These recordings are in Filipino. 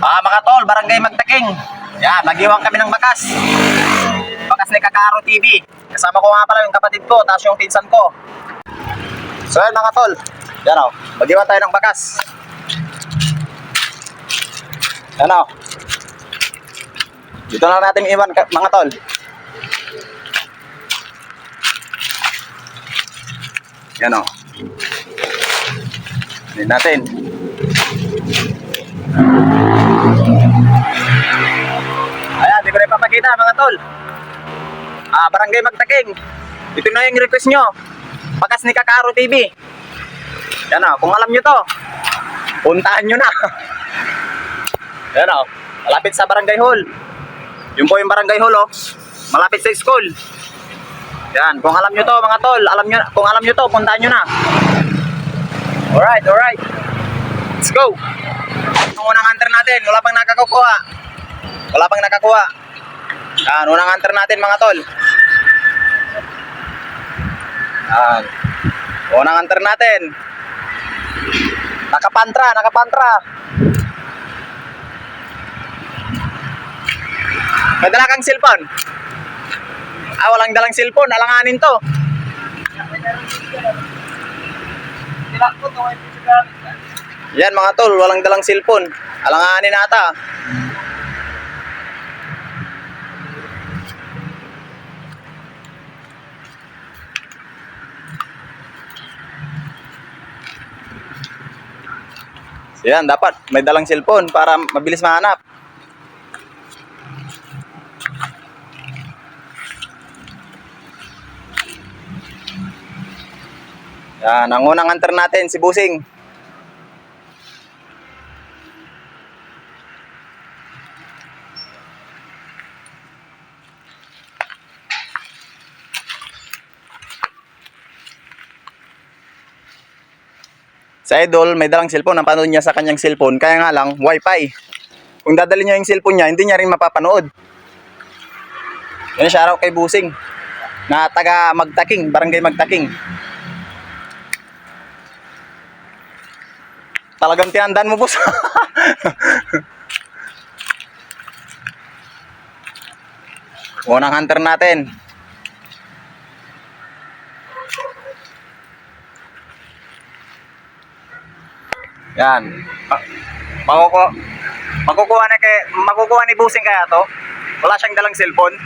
Ah, mga tol, barangay Magtaking. Yan, magiwang kami ng bakas. Bakas ni Kakaro TV. Kasama ko nga pala yung kapatid ko, tapos yung pinsan ko. So yan mga tol. Yan o, magiwan tayo ng bakas. Yan o. Dito na natin iwan mga tol. Yan o. Yan natin. Ipapakita mga tol. Ah, Barangay Magtaking. Ito na yung request nyo. Bakas ni Kakaro TV. Yan o, kung alam nyo to, puntahan nyo na. Yan o, malapit sa Barangay Hall. Yun po yung Barangay Hall o. Malapit sa school. Yan, kung alam nyo to mga tol, alam nyo, kung alam nyo to, puntahan nyo na. Alright, alright. Let's go. Ang unang hunter natin, wala pang nakakukuha. Wala pang nakakuha. Yan, unang hunter natin mga tol. Yan. Unang hunter natin. Nakapantra, nakapantra. May dala kang cellphone. Ah, walang dalang cellphone. Alanganin to. Yan mga tol, walang dalang cellphone. Alanganin nata. Yan, dapat may dalang cellphone para mabilis mahanap. Yan, ang unang hunter natin, si Busing. Sa idol, may dalang cellphone. Ang panood niya sa kanyang cellphone. Kaya nga lang, wifi. Kung dadali niya yung cellphone niya, hindi niya rin mapapanood. Yan, shoutout kay Busing. Na taga Magtaking, Barangay Magtaking. Talagang tinandaan mo, boss. Unang hunter natin. Yan. Ma- Makukuha, makukuha na kay, makukuha ni Busing kaya to. Wala siyang dalang cellphone.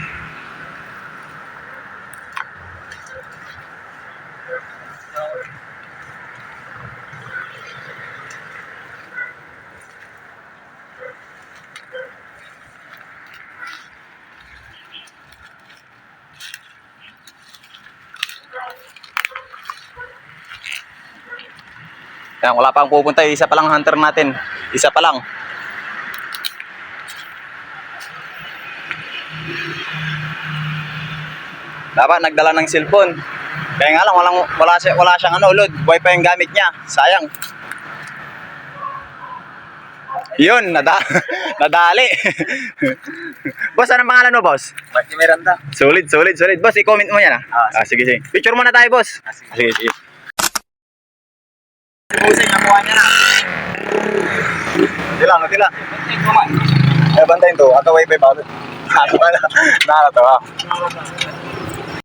Yan, wala pang pupunta. Isa pa lang hunter natin. Isa pa lang. Dapat nagdala ng cellphone. Kaya nga lang, walang, wala, siya, wala siyang ano, load. Wifi yung gamit niya. Sayang. Yun, nada nadali. boss, anong pangalan mo, boss? Marky Miranda. Solid, solid, solid. Boss, i-comment mo yan ah. Ah, Ah, sige, sige. Picture muna tayo, boss. Ah, sige. Ah, sige, sige. Pusay, nakuha niya na. Nutila, nutila. Bantay ko man. Eh, bantayin to. Ato wifi ba? Nalo na. Nalo to, ah.